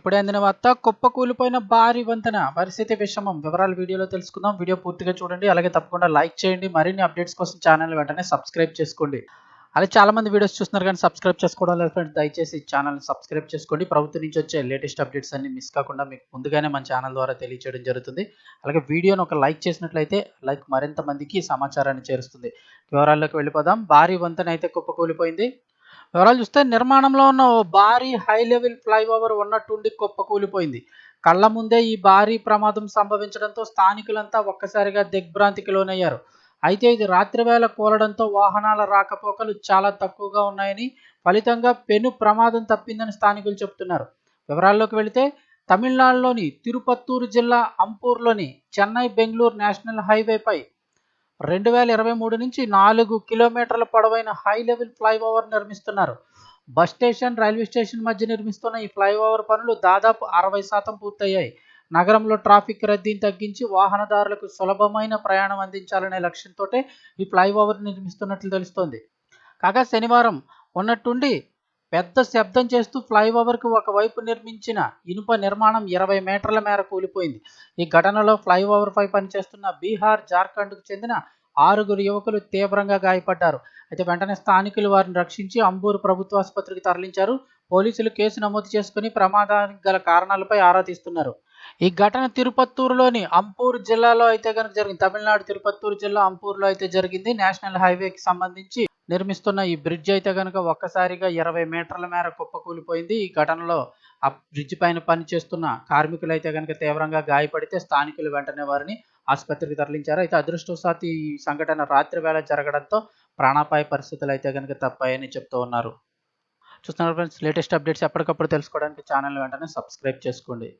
ఇప్పుడే అందిన వార్త కుప్ప కూలిపోయిన భారీ వంతెన. పరిస్థితి విషమం. వివరాలు వీడియోలో తెలుసుకుందాం. వీడియో పూర్తిగా చూడండి. అలాగే తప్పకుండా లైక్ చేయండి. మరిన్ని అప్డేట్స్ కోసం ఛానల్ వెంటనే సబ్స్క్రైబ్ చేసుకోండి. అలాగే చాలా మంది వీడియోస్ చూస్తున్నారు కానీ సబ్స్క్రైబ్ చేసుకోవడం లేదు ఫ్రెండ్స్. దయచేసి ఛానల్ సబ్స్క్రైబ్ చేసుకోండి. ప్రభుత్వం నుంచి వచ్చే లేటెస్ట్ అప్డేట్స్ అన్ని మిస్ కాకుండా మీకు ముందుగానే మన ఛానల్ ద్వారా తెలియచేయడం జరుగుతుంది. అలాగే వీడియోను ఒక లైక్ చేసినట్లయితే లైక్ మరింత మందికి సమాచారాన్ని చేరుస్తుంది. వివరాల్లోకి వెళ్ళిపోదాం. భారీ వంతెన అయితే కుప్పకూలిపోయింది వివరాలు చూస్తే నిర్మాణంలో ఉన్న ఓ భారీ హై లెవెల్ ఫ్లైఓవర్ ఉన్నట్టుండి కుప్పకూలిపోయింది కళ్ళ ముందే ఈ భారీ ప్రమాదం సంభవించడంతో స్థానికులంతా ఒక్కసారిగా దిగ్భ్రాంతికి లోనయ్యారు. అయితే ఇది రాత్రివేళ కూలడంతో వాహనాల రాకపోకలు చాలా తక్కువగా ఉన్నాయని ఫలితంగా పెను ప్రమాదం తప్పిందని స్థానికులు చెబుతున్నారు. వివరాల్లోకి వెళితే తమిళనాడులోని తిరుపత్తూరు జిల్లా అంపూర్లోని చెన్నై బెంగళూరు నేషనల్ హైవేపై రెండు వేల ఇరవై మూడు నుంచి నాలుగు కిలోమీటర్ల పొడవైన హై లెవెల్ ఫ్లైఓవర్ నిర్మిస్తున్నారు. బస్ స్టేషన్ రైల్వే స్టేషన్ మధ్య నిర్మిస్తున్న ఈ ఫ్లైఓవర్ పనులు దాదాపు అరవై శాతం పూర్తయ్యాయి. నగరంలో ట్రాఫిక్ రద్దీని తగ్గించి వాహనదారులకు సులభమైన ప్రయాణం అందించాలనే లక్ష్యంతో ఈ ఫ్లైఓవర్ నిర్మిస్తున్నట్లు తెలుస్తోంది. కాగా శనివారం ఉన్నట్టుండి పెద్ద శబ్దం చేస్తూ ఫ్లైఓవర్కు ఒకవైపు నిర్మించిన ఇనుప నిర్మాణం ఇరవై మీటర్ల మేర కూలిపోయింది. ఈ ఘటనలో ఫ్లైఓవర్పై పనిచేస్తున్న బీహార్ జార్ఖండ్కు చెందిన ఆరుగురు యువకులు తీవ్రంగా గాయపడ్డారు. అయితే వెంటనే స్థానికులు వారిని రక్షించి అంబూరు ప్రభుత్వ ఆసుపత్రికి తరలించారు. పోలీసులు కేసు నమోదు చేసుకుని ప్రమాదానికి గల కారణాలపై ఆరా తీస్తున్నారు. ఈ ఘటన తిరుపత్తూరులోని అంపూర్ జిల్లాలో అయితే కనుక జరిగింది. తమిళనాడు తిరుపత్తూరు జిల్లా అంపూర్లో అయితే జరిగింది. నేషనల్ హైవేకి సంబంధించి నిర్మిస్తున్న ఈ బ్రిడ్జ్ అయితే కనుక ఒక్కసారిగా ఇరవై మీటర్ల మేర కుప్పకూలిపోయింది ఈ ఘటనలో ఆ బ్రిడ్జ్ పైన పనిచేస్తున్న కార్మికులు అయితే కనుక తీవ్రంగా గాయపడితే స్థానికులు వెంటనే వారిని ఆసుపత్రికి తరలించారు. అయితే అదృష్టవశాత్తు ఈ సంఘటన రాత్రి వేళ జరగడంతో ప్రాణాపాయ పరిస్థితులు అయితే కనుక తప్పాయని చెప్తూ ఉన్నారు. చూస్తున్నారు ఫ్రెండ్స్ లేటెస్ట్ అప్డేట్స్ ఎప్పటికప్పుడు తెలుసుకోవడానికి ఛానల్ వెంటనే సబ్స్క్రైబ్ చేసుకోండి.